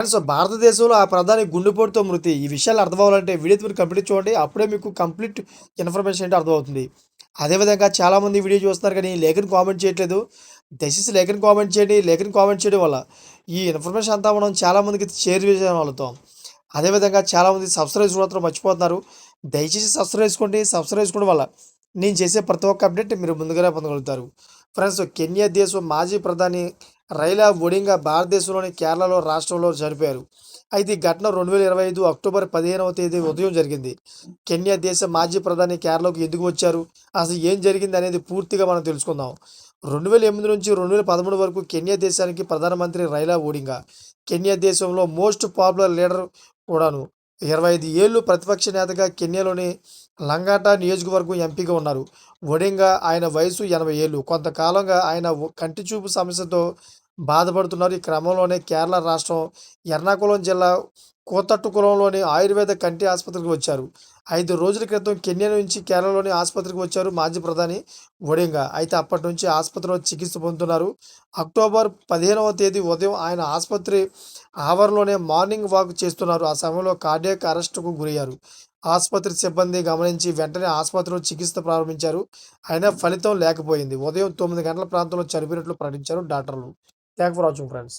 Friends భారతదేశంలో ఆ ప్రధాని గుండెపోటుతో మృతి. ఈ విషయాలు అర్థం అవ్వాలంటే వీడియో మీరు కంప్లీట్ చూడండి. అప్పుడే మీకు కంప్లీట్ ఇన్ఫర్మేషన్ ఏంటో అర్థమవుతుంది. అదేవిధంగా చాలామంది వీడియో చూస్తున్నారు కానీ లేఖను కామెంట్ చేయట్లేదు. దయచేసి లేఖని కామెంట్ చేయండి. లేఖను కామెంట్ చేయడం వల్ల ఈ ఇన్ఫర్మేషన్ అంతా మనం చాలామందికి షేర్ చేసే వాళ్ళతో. అదేవిధంగా చాలామంది సబ్స్క్రైబ్ మాత్రం మర్చిపోతున్నారు. దయచేసి సబ్స్క్రైబ్ చేసుకోండి. సబ్స్క్రైబ్ చేసుకోవడం వల్ల నేను చేసే ప్రతి ఒక్క అప్డేట్ మీరు ముందుగానే పొందగలుగుతారు. ఫ్రెండ్స్ కెన్యా దేశం మాజీ ప్రధాని రైలా ఒడింగా భారతదేశంలోని కేరళలో రాష్ట్రంలో చనిపోయారు అయితే ఈ ఘటన రెండు వేల ఇరవై ఐదు అక్టోబర్ పదిహేనవ తేదీ ఉదయం జరిగింది. కెన్యా దేశ మాజీ ప్రధాని కేరళకు ఎందుకు వచ్చారు? అసలు ఏం జరిగింది అనేది పూర్తిగా మనం తెలుసుకుందాం. రెండు వేల ఎనిమిది నుంచి రెండు వేల పదమూడు వరకు కెన్యా దేశానికి ప్రధానమంత్రి రైలా ఓడింగా కెన్యా దేశంలో మోస్ట్ పాపులర్ లీడర్ కూడాను. ఇరవై ఐదు ఏళ్ళు ప్రతిపక్ష నేతగా కెన్యాలోని లంగాటా నియోజకవర్గం ఎంపీగా ఉన్నారు. ఒడింగా ఆయన వయసు ఎనభై ఏళ్ళు. కొంతకాలంగా ఆయన కంటి చూపు సమస్యతో బాధపడుతున్నారు. ఈ క్రమంలోనే కేరళ రాష్ట్రం ఎర్నాకుళం జిల్లా కోతట్టుకులంలోని ఆయుర్వేద కంటి ఆసుపత్రికి వచ్చారు. ఐదు రోజుల క్రితం కెన్యా నుంచి కేరళలోని ఆసుపత్రికి వచ్చారు మాజీ ప్రధాని ఒడింగా. అయితే అప్పటి నుంచి ఆసుపత్రిలో చికిత్స పొందుతున్నారు. అక్టోబర్ పదిహేనవ తేదీ ఉదయం ఆయన ఆసుపత్రి ఆవరణలోనే మార్నింగ్ వాక్ చేస్తున్నారు. ఆ సమయంలో కార్డియాక్ అరెస్టుకు గురయ్యారు. ఆసుపత్రి సిబ్బంది గమనించి వెంటనే ఆసుపత్రిలో చికిత్స ప్రారంభించారు. అయినా ఫలితం లేకపోయింది. ఉదయం తొమ్మిది గంటల ప్రాంతంలో చనిపోయినట్లు ప్రకటించారు డాక్టర్లు. Thank for watching friends.